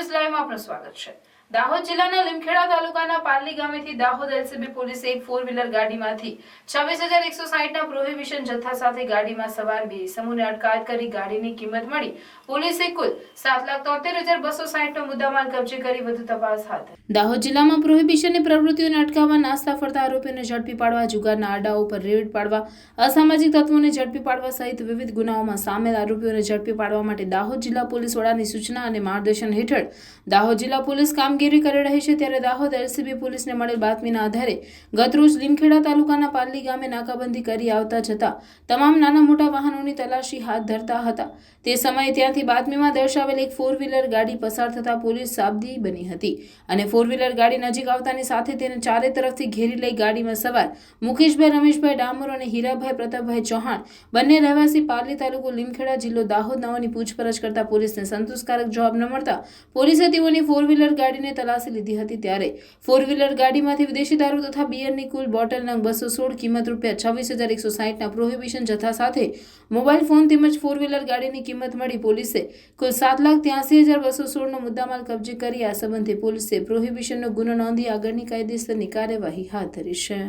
News લાઈવમાં આપનું સ્વાગત છે. દાહોદ જિલ્લાના લીમખેડા તાલુકાના પારલી ગામેથી દાહોદ એલસીબી પોલીસે એક ફોર વ્હીલર ગાડીમાંથી છવ્વીસ હજાર એકસો સાહીઠના પ્રોહિબિશન જથ્થા સાથે ગાડીમાં સવાર બે સમૂહને અટકાયત કરી ગાડીની કિંમત મળી. પોલીસે કુલ સાત લાખ તોતેર હજાર બસો સાહીઠનો મુદ્દામાલ કબજે કરી વધુ તપાસ હાથ દાહોદ જિલ્લામાં પ્રોહિબિશનની પ્રવૃત્તિઓને અટકાવવા નાસ્તા ફરતા આરોપીઓને ઝડપી પાડવા, જુગારના આડાઓ પર રેડ પાડવા, અસામાજિક તત્વોને ઝડપી પાડવા સહિત વિવિધ ગુનાઓમાં સામેલ આરોપીઓને ઝડપી પાડવા માટે દાહોદ જિલ્લા પોલીસ વડાની સૂચના અને માર્ગદર્શન હેઠળ દાહોદ જિલ્લા પોલીસ કામગીરી કરી રહી છે ત્યારે દાહોદ એલસીબી પોલીસને મળેલ બાતમીના આધારે ગતરોજ લીમખેડા તાલુકાના પાલલી ગામે નાકાબંધી કરી આવતા જતા તમામ નાના મોટા વાહનોની તલાશી હાથ ધરતા હતા તે સમયે ત્યાંથી બાતમીમાં દર્શાવેલ એક ફોર વ્હીલર ગાડી પસાર થતા પોલીસ સાબદી બની હતી અને ફોર વ્હીલર ગાડી નજીક આવતાની સાથે તેને ચારે તરફથી ઘેરી લઈ ગાડીમાં સવાર મુકેશભાઈ રમેશભાઈ ડામોર અને હીરાભાઈ પ્રતાપભાઈ ચૌહાણ બંને રહેવાસી પાલલી તાલુકો લીમખેડા જિલ્લો દાહોદ નવાની પૂછપરછ કરતા પોલીસને સંતોષકારક જવાબ ન મળતા પોલીસે તેઓની ફોર વ્હીલર ગાડીને તલાશી લીધી હતી ત્યારે ફોર વ્હીલર ગાડીમાંથી વિદેશી દારૂ તથા બિયરની કુલ બોટલ નંગ બસો સોળ કિંમત રૂપિયા છવ્વીસ હજાર એકસો સાહીઠના પ્રોહિબિશન જથ્થા સાથે મોબાઈલ ફોન તેમજ ફોર વ્હીલર ગાડીની કિંમત મળી પોલીસે કુલ સાત લાખ ત્યાસી હજાર બસો સોળનો મુદ્દામાલ કબજે કરી આ સંબંધે પોલીસે પ્રોહિબિશનનો ગુનો નોંધી આગળની કાયદેસરની કાર્યવાહી હાથ ધરી છે.